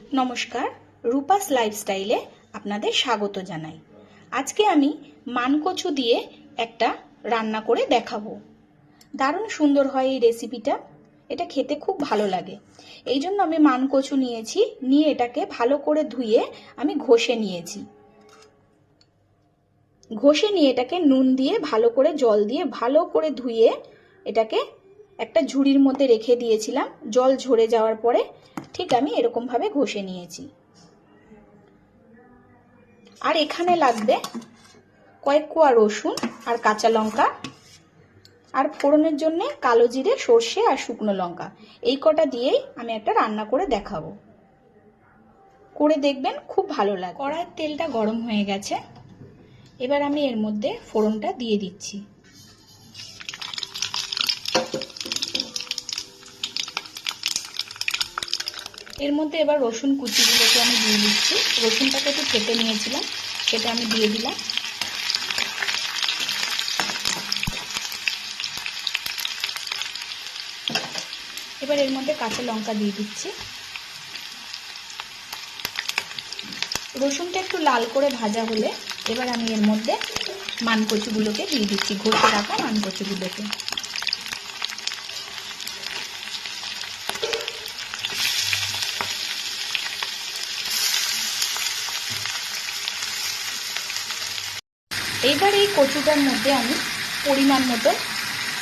নমস্কার, রূপাস লাইফস্টাইলে আপনাদের স্বাগত জানাই। আজকে আমি মানকচু দিয়ে একটা রান্না করে দেখাবো। দারুণ সুন্দর হয় এই রেসিপিটা। এটা খেতে খুব ভালো লাগে। এই জন্য আমি মানকচু নিয়েছি, নিয়ে এটাকে ভালো করে ধুয়ে আমি ঘষে নিয়েছি। ঘষে নিয়ে এটাকে নুন দিয়ে ভালো করে জল দিয়ে ভালো করে ধুয়ে এটাকে একটা ঝুড়ির মধ্যে রেখে দিয়েছিলাম। জল ঝরে যাওয়ার পরে ঠিক আমি এরকমভাবে ঘষে নিয়েছি। আর এখানে লাগবে কয়েক কোয়া রসুন আর কাঁচা লঙ্কা। আর ফোড়নের জন্য কালো জিরে, সর্ষে আর শুকনো লঙ্কা। এই কটা দিয়েই আমি একটা রান্না করে দেখাবো। করে দেখবেন খুব ভালো লাগে কড়াইয়ের তেলটা গরম হয়ে গেছে। এবার আমি এর মধ্যে ফোড়নটা দিয়ে দিচ্ছি। এর মধ্যে এবার রসুন কুচিগুলোকে আমি দিয়ে দিচ্ছি। রসুনটাকে একটু কেটে নিয়েছিলাম, সেটা আমি দিয়ে দিলাম। এবার এর মধ্যে কাঁচা লঙ্কা দিয়ে দিচ্ছি। রসুনটা একটু লাল করে ভাজা হলে এবার আমি এর মধ্যে মানকচুগুলোকে দিয়ে দিচ্ছি ঘষে রাখা মানকচুগুলোকে। এইবার এই কচুটার মধ্যে আমি পরিমাণ মতো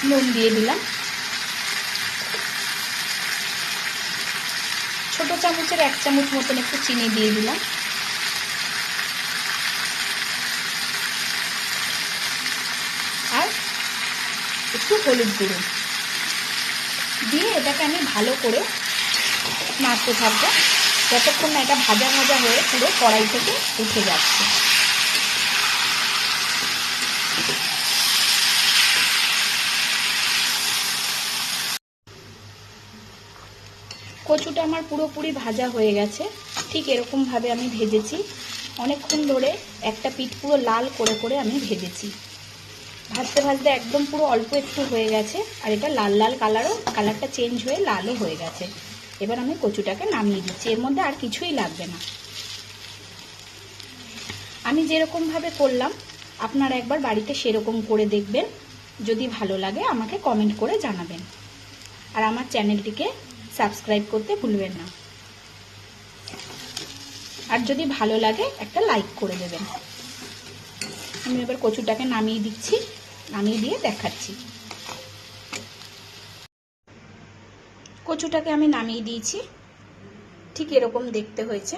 নুন দিয়ে দিলাম। ছোট চামচের এক চামচ মতন একটু চিনি দিয়ে দিলাম। আর একটু হলুদ গুঁড়ো। দিয়ে এটাকে আমি ভালো করে নাড়তে থাকব। যতক্ষণ না এটা ভাজা ভাজা হয়ে পুরো কড়াই থেকে উঠে যাচ্ছে। কচুটা আমার পুরোপুরি ভাজা হয়ে গেছে। ঠিক এরকমভাবে আমি ভেজেছি। অনেকক্ষণ ধরে একটা পিঠ পুরো লাল করে করে আমি ভেজেছি। ভাজতে ভাজতে একদম পুরো অল্প একটু হয়ে গেছে আর এটা লাল লাল কালারও কালারটা চেঞ্জ হয়ে লালও হয়ে গেছে। এবার আমি কচুটাকে নামিয়ে দিচ্ছি। এর মধ্যে আর কিছুই লাগবে না। আমি যেরকমভাবে করলাম, আপনারা একবার বাড়িতে সেরকম করে দেখবেন। যদি ভালো লাগে আমাকে কমেন্ট করে জানাবেন। আর আমার চ্যানেলটিকে সাবস্ক্রাইব করতে ভুলবেন না। আর যদি ভালো লাগে, একটা লাইক করে দেবেন। আমি এবার কচুটাকে নামিয়ে দিচ্ছি, নামিয়ে দিয়ে দেখাচ্ছি। কচুটাকে আমি নামিয়ে দিয়েছি। ঠিক এরকম দেখতে হয়েছে।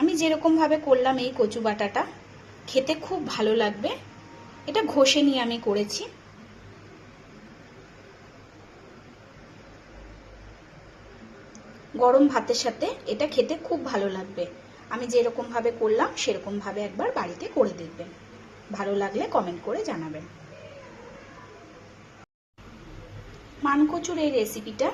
আমি যেরকমভাবে করলাম এই কচু বাটাটা খেতে খুব ভালো লাগবে। এটা ঘষে নিয়ে আমি করেছি। গরম ভাতের সাথে এটা খেতে খুব ভালো লাগবে। আমি যেরকমভাবে করলাম সেরকমভাবে একবার বাড়িতে করে দেখবেন। ভালো লাগলে কমেন্ট করে জানাবেন। মানকচুর এই রেসিপিটা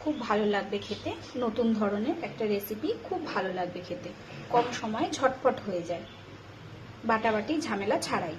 খুব ভালো লাগবে খেতে। নতুন ধরনের একটা রেসিপি খুব ভালো লাগবে খেতে। কম সময়ে ঝটপট হয়ে যায়। বাটাবাটি ঝামেলা ছাড়াই।